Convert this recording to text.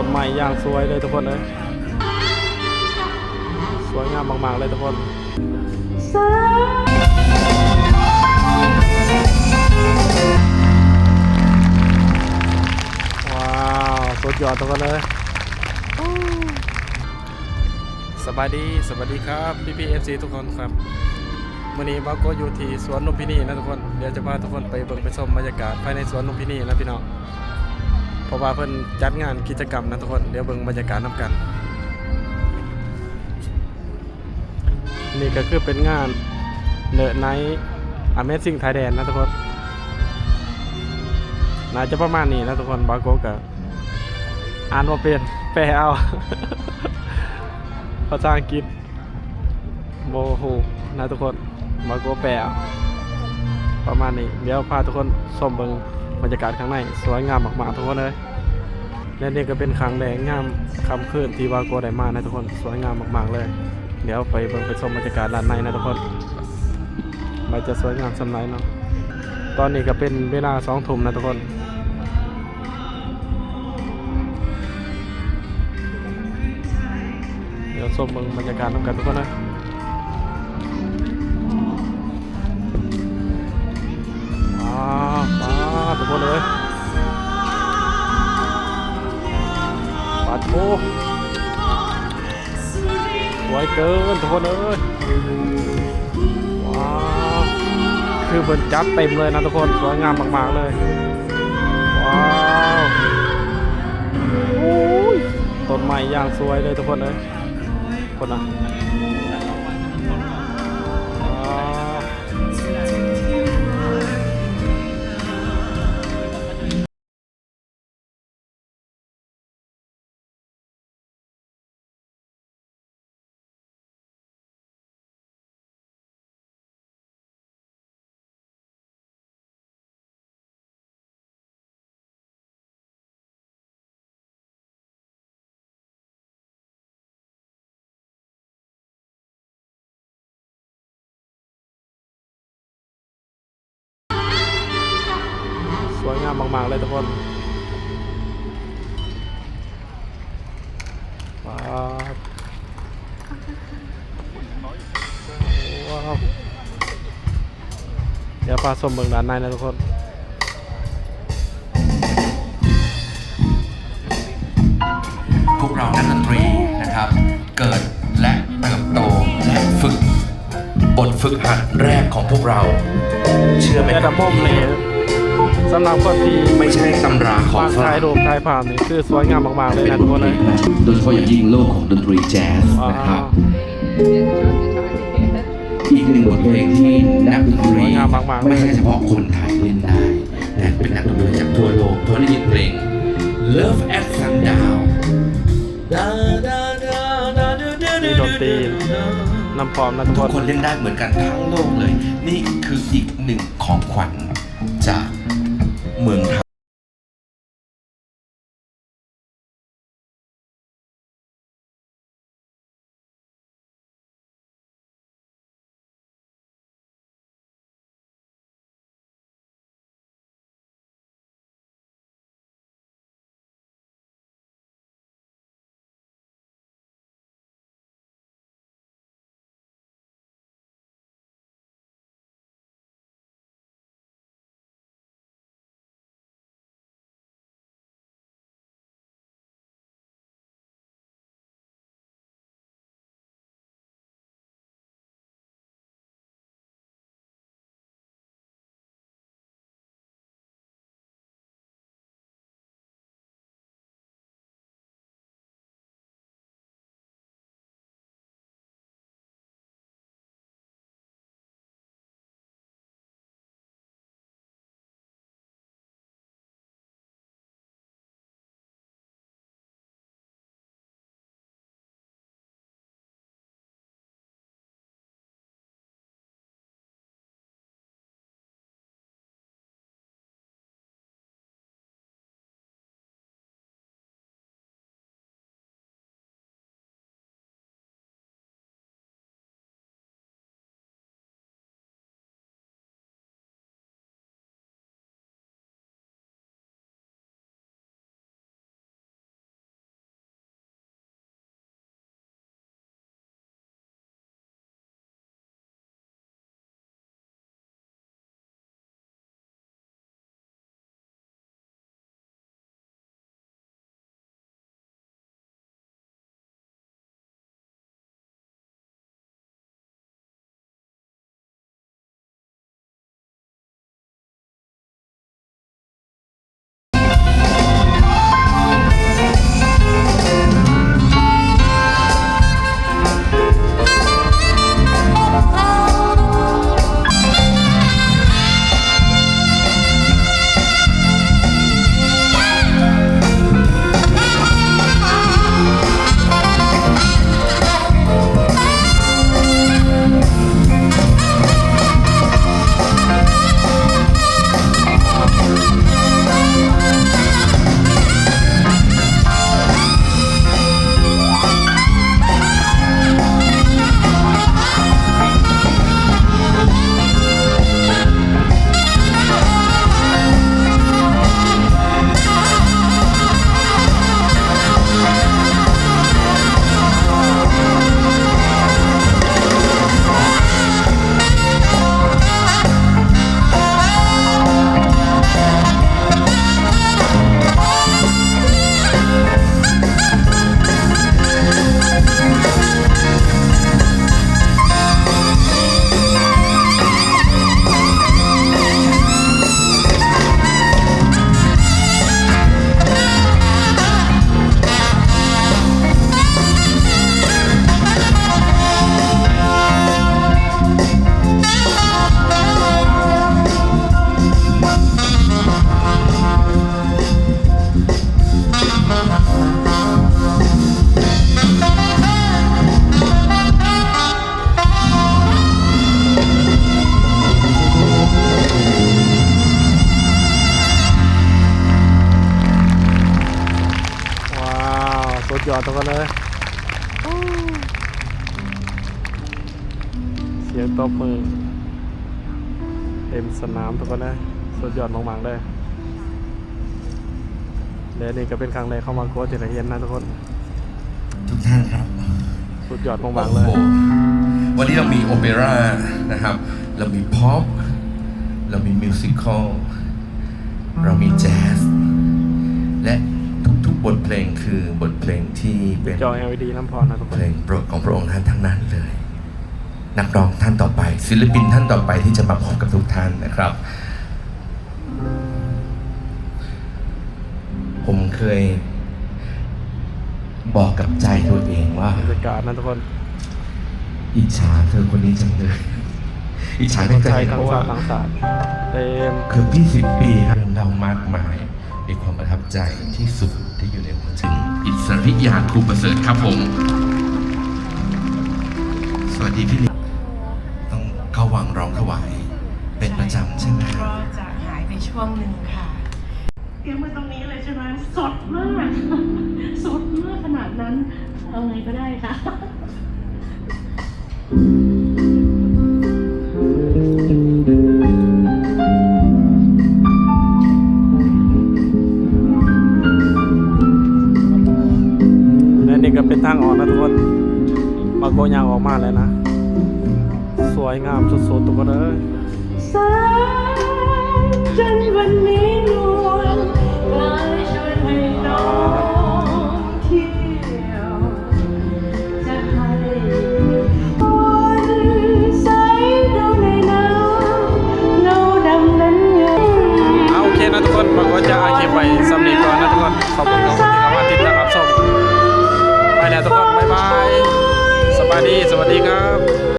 ต้นไม้ย่างสวยเลยทุกคนเลยสวยงามมากๆเลยทุกคนว้าวสุดยอดทุกคนเลยสบายดีสวัสดีครับพี่พีเอฟซีทุกคนครับวันนี้บาโกอยู่ที่สวนลุมพินีนะทุกคนเดี๋ยวจะพาทุกคนไปเบิ่งไปชมบรรยากาศภายในสวนลุมพินีนะพี่น้อง เพราะว่าเพิ่นจัดงานกิจกรรมนะทุกคนเดี๋ยวเบิ่งบรรยากาศนํกัน นี่ก็คือเป็นงานเนอไนท์อเมซิ่งไทยแลนนะทุกคนน่าจะประมาณนี้นะทุกคนบาโกกับอ่านว่าเป็นแปลเอาภาษาอังกฤษโมโหนะทุกคนบาโกแปลประมาณนี้ เดี๋ยวพาทุกคนชมเบิง บรรยากาศข้างในสวยงามมากๆทุกคนเลยและนี่ก็เป็นครั้งแรกงามคำคืนที่บาโกได้มานะทุกคนสวยงามมากๆเลย เดี๋ยวไปเบิ่งไปชมบรรยากาศด้านในนะทุกคนมันจะสวยงามสำไรเนาะตอนนี้ก็เป็นเวลาสองทุ่มนะทุกคนเดี๋ยวชมเบิ่งบรรยากาศน้ำกันทุกคนนะาวทุกคนเลยปาดโถสวยเกินทุกคนเลยว้าวคือเพิ่นจัดเต็มเลยนะทุกคนสวยงามมากๆเลยว้าวโอ้ยต้นไม้ย่างสวยเลยทุกคนเลยคนนะ งามมากๆเลยทุกคนว้าวว้าวเดี๋ยวพาชมเมืองด้านในนะทุกคนพวกเรานักดนตรีนะครับ เกิดและเติบโตและฝึก บทฝึกหัดแรกของพวกเรา เชื่อไหมแต่คดัรับบมนี่ สำหรับคนที่ไม่ใช่ตำราของวางฝถ่ารั่ยงรูปถ่ายภาพนี่คือสวยงามมากๆเลยเป็นนะทุกคนเลยโดยเฉพาะอย่างยิ่งโลกของดนตรีแจ๊สว้านะครับวอีกหนึ่งบทเพลงที่นักดนตรีสวยงามมากๆเลยไม่ใช่เฉพาะคนไทยเล่นได้ แต่เป็นนักดนตรีจากทั่วโลกเพราะได้ยินเพลง Love at Sundown มีดนตรีนำพร้อมนะทุกทุคกนคนเล่นได้เหมือนกันทั้งโลกเลย นี่คืออีกหนึ่งของขวัญจาก เมืองไทย ว้าวสดยอดทุกันเลยเสียงตบมือ เต็มสนามทุกันเลยสุดยอดมากๆเลย และนี่ก็เป็นครั้งแรกเข้ามาโค้ชที่ละเอียดนะทุกคน ทุกท่านครับสุดยอดมากๆเลย โอ้โหวันนี้เรามีโอเปร่านะครับ เรามีพ็อป เรามีมิวสิคอล เรามีแจ๊ส และทุกๆบทเพลงคือบทเพลงที่เป็น จอ LED น้ำพรนะทุกคเพน ลงโปรดของพระองค์ท่านทั้งนั้นเลย นักร้องท่านต่อไป ศิลปินท่านต่อไปที่จะมาพบกับทุกท่านนะครับ ผมเคย บอกกับใจตัวเองว่าบรรยากาศนะทุกคน อิจฉาเธอคนนี้จังเลยอิจฉาทั้ตั้งงแต่ไทยเพทั้งราะศาว่าสตร์ทั้งศาสตร์เต็มเกือบ20ปีครับเรื่องเล่ามากมายมีความประทับใจที่สุดที่อยู่ในหัวใจอิสริยาครูประเสริฐครับผม สวัสดีพี่ลิต้องเข้าวังร้องถวายเป็นประจำใช่ไหมก็จะหายไปช่วงหนึ่งค่ะเตรียมมาตรงนี้เลยใช่ ไหมสดมาก สดมากขนาดนั้น เอาไงก็ได้ค่ะและนี่ก็เป็นทางออกนะทุกคนมาโกยางออกมาเลยนะ สวยงามสุดๆทุกคนเลยแสงจันทร์วันนี้น เอาโอเคนะทุกคนมาโกจะอาเคไปสำนีก่อนนะทุกคน ขอบคุณทุกคนที่เข้ามาติดตามรับชม ไปแล้วทุกคน บ๊ายบาย สวัสดี สวัสดีครับ